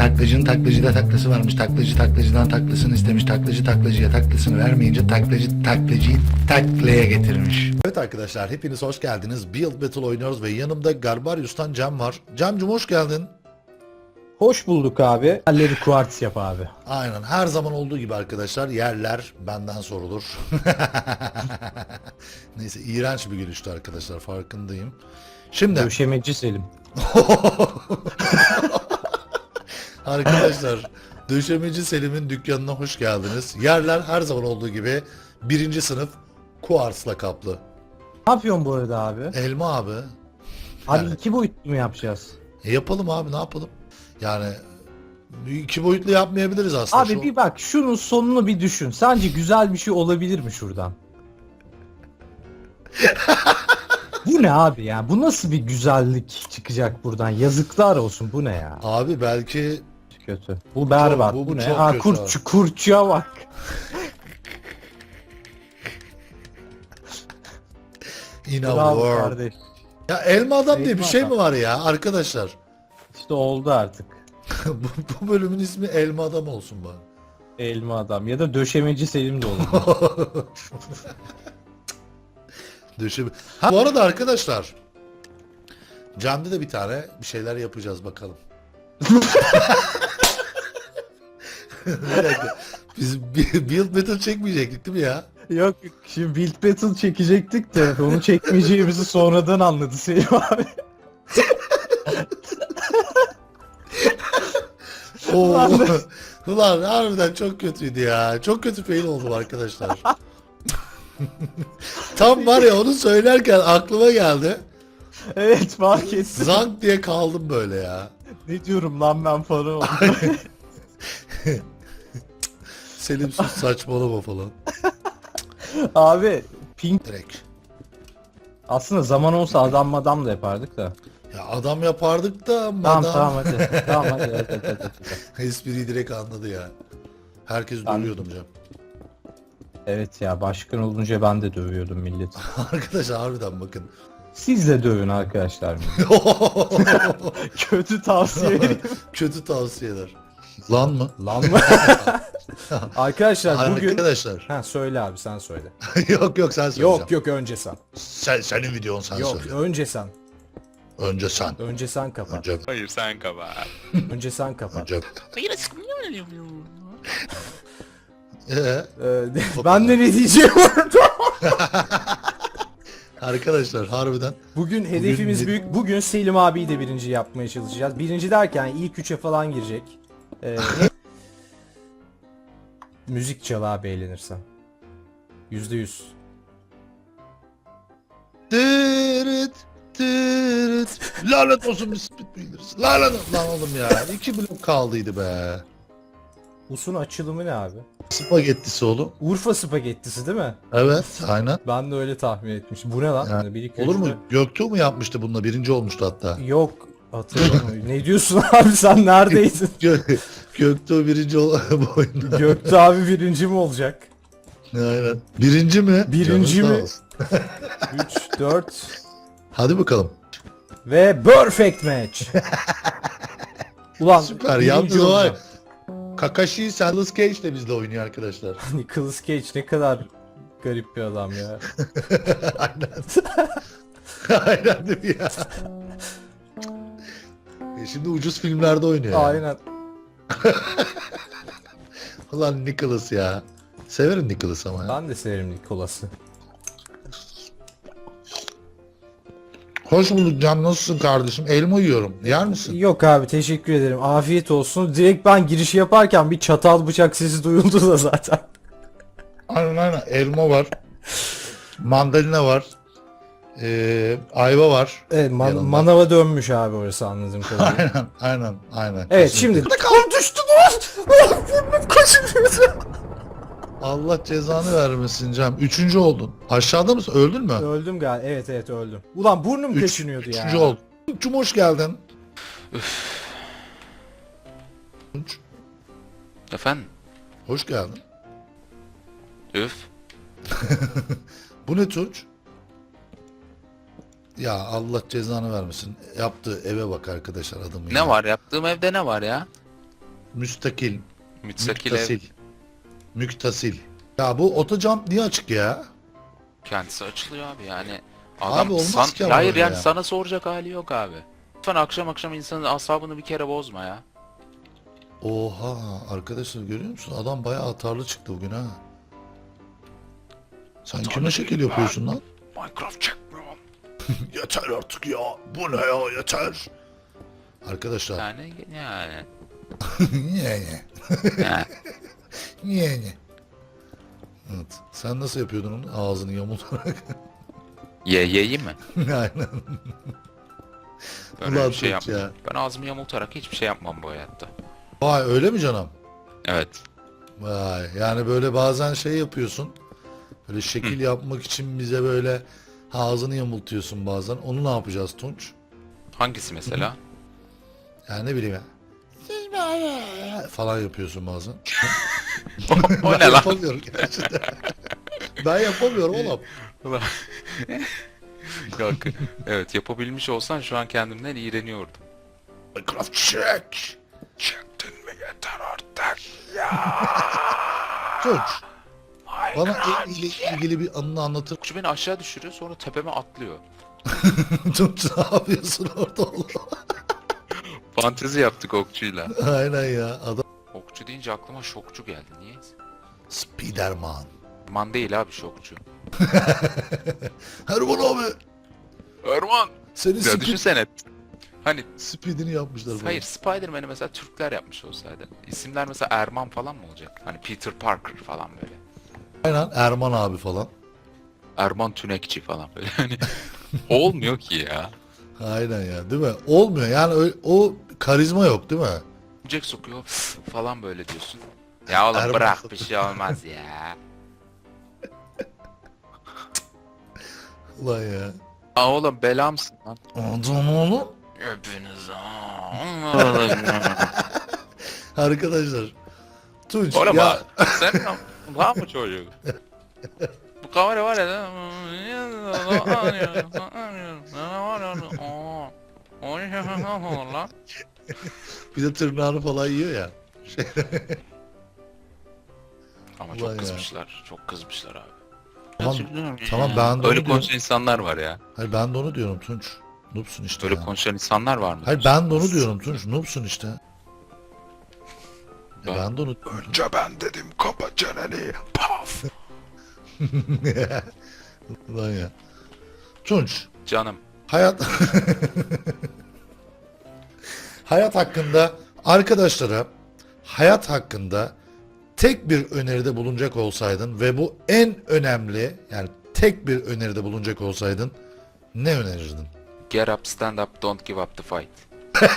Taklacının taklacıda taklası varmış. Taklacı taklacıdan taklasını istemiş. Taklacı taklacıya taklasını vermeyince taklacı taklacıyı taklaya getirmiş. Evet arkadaşlar hepiniz hoş geldiniz. Build Battle oynuyoruz ve yanımda Garbarius'tan Cem var. Cem'cim hoş geldin. Hoş bulduk abi. Halleri kuartz yap abi. Aynen her zaman olduğu gibi arkadaşlar yerler benden sorulur. Neyse iğrenç bir gülüştü arkadaşlar farkındayım. Şimdi Döşemeci Selim. arkadaşlar Döşemeci Selim'in dükkanına hoş geldiniz. Yerler her zaman olduğu gibi birinci sınıf kuarsla kaplı. Ne yapıyorsun bu arada abi? Elma abi. Abi Evet. iki boyutlu mu yapacağız? E yapalım abi ne yapalım? Yani iki boyutlu yapmayabiliriz aslında. Abi Şu- bir bak şunun sonunu bir düşün. Sence güzel bir şey olabilir mi şuradan? bu ne abi ya? Bu nasıl bir güzellik çıkacak buradan? Yazıklar olsun bu ne ya? Abi belki Kötü. Bu berbat. bu- bu, bu ne? çok Aa, kötü kurtçu, kurtçuya bak. in a Bravo world. kardeş. Ya elma adam diye bir şey adam. mi var ya arkadaşlar? İşte oldu artık. bu, bu bölümün ismi elma adam olsun bari. Elma adam ya da döşemeci Selim de olur. Düşün. Ha, bu arada arkadaşlar Can'da da bir tane bir şeyler yapacağız bakalım. bir dakika. Biz bi- build battle çekmeyecektik değil mi ya? Yok şimdi Build Battle çekecektik de onu çekmeyeceğimizi sonradan anladı Selim abi. Oo. Ulan Ulan harbiden çok kötüydü ya. Çok kötü fail oldum arkadaşlar. Tam var ya onu söylerken aklıma geldi. evet fark ettim. Zank diye kaldım böyle ya. ne diyorum lan ben falan oldum. Selim sus saçmalama falan. abi Pink Direkt. aslında zaman olsa adam madam da yapardık da. Ya adam yapardık da Tamam madam tamam hadi. tamam hadi. hadi, hadi, hadi, hadi. espriyi direkt anladı ya. Herkes Ben- duyuyordum Cem. Evet ya başkan olunca ben de dövüyordum milleti. Arkadaşlar harbiden bakın. Siz de dövün arkadaşlar. Kötü tavsiye. Kötü tavsiyeler. Lan mı? Lan mı? arkadaşlar bugün... Arkadaşlar. Ha söyle abi sen söyle. yok yok sen söyle. Yok yok önce sen. Sen, senin videon sen Yok söyle. önce sen. Önce sen. Önce sen kapat. Önce, Hayır sen kabahat. Önce sen kapat. önce. Hayır Ee, Ee, ben de ne diyeceğim orada? arkadaşlar harbiden. Bugün hedefimiz Bugün- büyük. Bugün Selim abiyi de birinci yapmaya çalışacağız. Birinci derken ilk üçe falan girecek. Ee, Müzik çal abi eğlenirsen. Yüzde yüz. Tırıt tırıt. Lanet olsun biz spit biliriz. Lanet lan oğlum ya. İki blok kaldıydı be. Usun açılımı ne abi? Spagettisi oğlum. Urfa spagettisi değil mi? Evet aynen. Ben de öyle tahmin etmiştim. Bu ne lan? Yani Bir, iki, Olur üç, mu? dört. Göktuğ mu yapmıştı bununla? Birinci olmuştu hatta. Yok. Hatırlamıyorum. ne diyorsun abi sen neredeydin? Gö Göktuğ birinci ol bu oyunda. Göktuğ abi birinci mi olacak? Aynen. Birinci mi? Birinci Canın sağ mi? olsun. 3, 4 Hadi bakalım. ve perfect match. Ulan Süper. birinci Yalnız olacağım. Kakashi Nicolas Cage de bizle oynuyor arkadaşlar. Nicolas Cage ne kadar garip bir adam ya. Aynen. Aynen değil mi ya? E şimdi ucuz filmlerde oynuyor. yani. Aynen. Ulan Nicholas ya. Severim Nicholas ama ya. Ben de severim Nicolas'ı. Hoş bulduk Can nasılsın kardeşim? Elma yiyorum. Yer misin? Yok abi teşekkür ederim. Afiyet olsun. Direkt ben girişi yaparken bir çatal bıçak sesi duyuldu da zaten. Aynen aynen. Elma var. Mandalina var. Ee, ayva var. Evet man- Yanında. manava dönmüş abi orası anladığım kadarıyla. Aynen aynen aynen. evet Kesinlikle. şimdi kan düştü kaşınıyor. Allah cezanı vermesin Cem. Üçüncü oldun. Aşağıda mısın? Öldün mü? Öldüm galiba. Evet evet öldüm. Ulan burnum Üç- kaşınıyordu ya. Üçüncü oldun. Cum hoş geldin. Tunç, Efendim? Hoş geldin. Üf. Bu ne Tunç? Ya Allah cezanı vermesin. Yaptığı eve bak arkadaşlar adamın. Ne ya. var yaptığım evde ne var ya? müstakil, Müstakil ev müktasil. Müktasil. Ya bu otocamp niye açık ya? kendisi açılıyor abi yani. Abi Adam olmaz san- ki ama Hayır yani ya. sana soracak hali yok abi. Lütfen akşam akşam insanın asabını bir kere bozma ya. Oha arkadaşlar görüyor musun? Adam bayağı atarlı çıktı bugün ha. Sen kime şekil yapıyorsun lan? Minecraft çekmiyor. yeter artık ya. Bu ne ya yeter. Arkadaşlar. Yani yani. Niye niye? yani. Niye niye? Evet. Sen nasıl yapıyordun onu? Ağzını yamultarak. Ye yeyi mi? Aynen. Ben Ulan bir şey yapmam. ya. Ben ağzımı yamultarak hiçbir şey yapmam bu hayatta. Vay öyle mi canım? Evet. Vay yani böyle bazen şey yapıyorsun. Böyle şekil yapmak için bize böyle ağzını yamultuyorsun bazen. Onu ne yapacağız Tunç? Hangisi mesela? Yani ne bileyim ya. Siz böyle falan yapıyorsun bazen. o ben ne lan? yapamıyorum gerçekten. ben yapamıyorum oğlum. Ulan. Yok. Evet yapabilmiş olsan şu an kendimden iğreniyordum. Minecraft çek. Çektin mi yeter artık ya. Tunç bana el ile ilgili bir anını anlatır. Okçu beni aşağı düşürüyor sonra tepeme atlıyor. Tunç ne yapıyorsun orada oğlum? Fantezi yaptık okçuyla. Aynen ya adam. Okçu deyince aklıma şokçu geldi. Niye? Spiderman. Man değil abi şokçu. Herman abi. Erman! Senin Ya speed, düşünsene. Hani speedini yapmışlar. bana. hayır Spider-Man'i mesela Türkler yapmış olsaydı. İsimler mesela Erman falan mı olacak? Hani Peter Parker falan böyle. Aynen Erman abi falan. Erman Tünekçi falan böyle. Hani olmuyor ki ya. Aynen ya değil mi? Olmuyor yani ö- o karizma yok değil mi? Jack sokuyor falan böyle diyorsun. Ya oğlum Erman bırak bir şey olmaz ya. Ulan ya. Aa oğlum belamsın lan. Adam oğlum. Hepiniz Arkadaşlar. Tunç Oğlum ya ya. sen var mı çocuk? Bu kamera var ya. lan. bir de tırnağını falan yiyor ya. Ama Ulan çok ya. kızmışlar. Çok kızmışlar abi. Tamam, tamam ben de Öyle onu konuşan insanlar var ya. Hayır ben de onu diyorum Tunç. Noobsun işte Öyle ya. konuşan insanlar var mı? Hayır ben de onu diyorum Tunç. Noobsun işte. Ben- ben de onu... Önce ben dedim kapa çeneni. Paf. Ulan ya. Tunç. Canım. Hayat hayat hakkında arkadaşlara hayat hakkında tek bir öneride bulunacak olsaydın ve bu en önemli yani tek bir öneride bulunacak olsaydın ne önerirdin? Get up, stand up, don't give up the fight.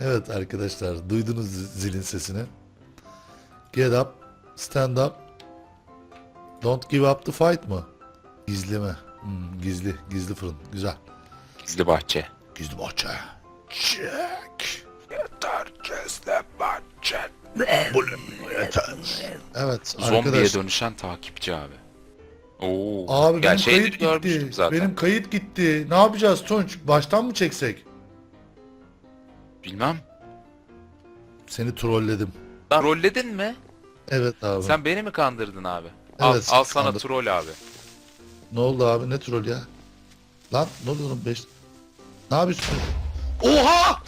Evet arkadaşlar duydunuz zilin sesini. Get up, stand up, don't give up the fight mı? Gizli mi? Hmm, gizli, gizli fırın. Güzel. Gizli bahçe. Gizli bahçe. Çek. Yeter gizli bahçe. yeter. Evet Zombiye arkadaş. dönüşen takipçi abi. Oo. Abi benim kayıt görmüştüm gitti. zaten. Benim kayıt gitti. Ne yapacağız Tunç? Baştan mı çeksek? Bilmem. Seni trolledim. Lan rolledin mi? Evet abi. Sen beni mi kandırdın abi? al, Evet, al sana kandır- troll abi. Ne oldu abi? Ne troll ya? Lan ne oluyor oğlum? Beş... Ne yapıyorsun? Oha!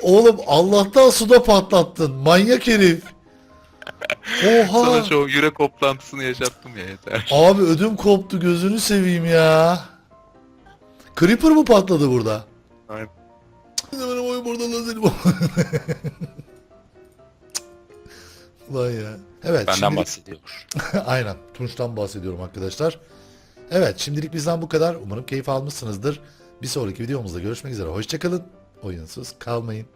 Oğlum Allah'tan suda patlattın. Manyak herif. Oha! Sana şu yürek hoplantısını yaşattım ya yeter. Abi ödüm koptu gözünü seveyim ya. Creeper mı patladı burada? Aynen. Benim oyun burada lan senin. Ulan ya. Evet. Benden şimdilik- bahsediyor. Aynen. Tunç'tan bahsediyorum arkadaşlar. Evet şimdilik bizden bu kadar. Umarım keyif almışsınızdır. Bir sonraki videomuzda görüşmek üzere. Hoşçakalın. Oyunsuz kalmayın.